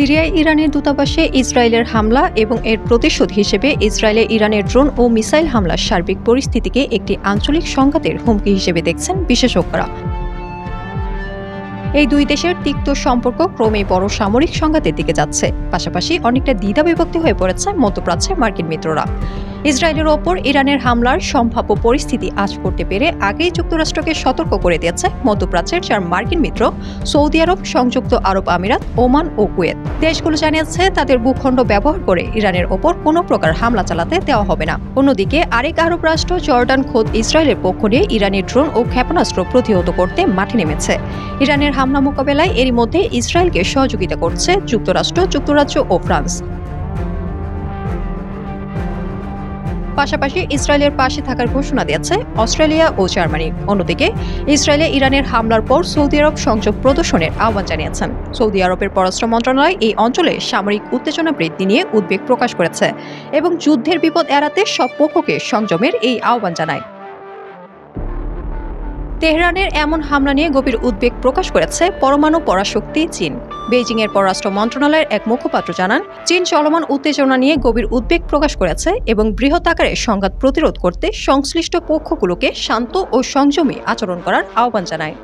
সিরিয়ায় ইরানের দূতাবাসে ইসরায়েলের হামলা এবং এর প্রতিশোধ হিসেবে ইসরায়েলে ইরানের ড্রোন ও মিসাইল হামলার সার্বিক পরিস্থিতিকে একটি আঞ্চলিক সংঘাতের হুমকি হিসেবে দেখছেন বিশেষজ্ঞরা। এই দুই দেশের তিক্ত সম্পর্ক ক্রমেই বড় সামরিক সংঘাতের দিকে যাচ্ছে। পাশাপাশি অনেকটা দ্বিধা বিভক্তি হয়ে পড়েছে মধ্যপ্রাচ্যের মার্কিন মিত্ররা। ইসরায়েলের ওপর ইরানের হামলার সম্ভাব্য পরিস্থিতি আজ করতে পেরে আগেই যুক্তরাষ্ট্রকে সতর্ক করে দিয়েছে মধ্যপ্রাচ্যের চার মার্কিন মিত্র, সৌদি আরব, সংযুক্ত আরব আমিরাত, ওমান ও কুয়েত। দেশগুলো জানিয়েছে তাদের ভূখণ্ড ব্যবহার করে ইরানের ওপর কোনো প্রকার হামলা চালাতে দেওয়া হবে না। অন্যদিকে আরেক আরব রাষ্ট্র জর্ডান খোদ ইসরায়েলের পক্ষ নিয়ে ইরানের ড্রোন ও ক্ষেপণাস্ত্র প্রতিহত করতে মাঠে নেমেছে। ইরানের হামলা মোকাবেলায় এরই মধ্যে ইসরায়েলকে সহযোগিতা করছে যুক্তরাষ্ট্র, যুক্তরাজ্য ও ফ্রান্স। পাশাপাশি ইসরায়েলের পাশে থাকার ঘোষণা দিয়েছে অস্ট্রেলিয়া ও জার্মানি। অন্যদিকে, ইসরায়েলে ইরানের হামলার পর সৌদি আরব সংযোগ প্রদর্শনের আহ্বান জানিয়েছেন সৌদি আরবের পররাষ্ট্র মন্ত্রণালয় এই অঞ্চলে সামরিক উত্তেজনা বৃদ্ধি নিয়ে উদ্বেগ প্রকাশ করেছে এবং যুদ্ধের বিপদ এড়াতে সব পক্ষকে সংযমের এই আহ্বান জানায়। তেহরানের এমন হামলা নিয়ে গভীর উদ্বেগ প্রকাশ করেছে পরমাণু পরাশক্তি চীন। বেইজিংয়ের পররাষ্ট্র মন্ত্রণালয়ের এক মুখপাত্র জানান, চীন চলমান উত্তেজনা নিয়ে গভীর উদ্বেগ প্রকাশ করেছে এবং বৃহৎ আকারে সংঘাত প্রতিরোধ করতে সংশ্লিষ্ট পক্ষগুলোকে শান্ত ও সংযমী আচরণ করার আহ্বান জানায়।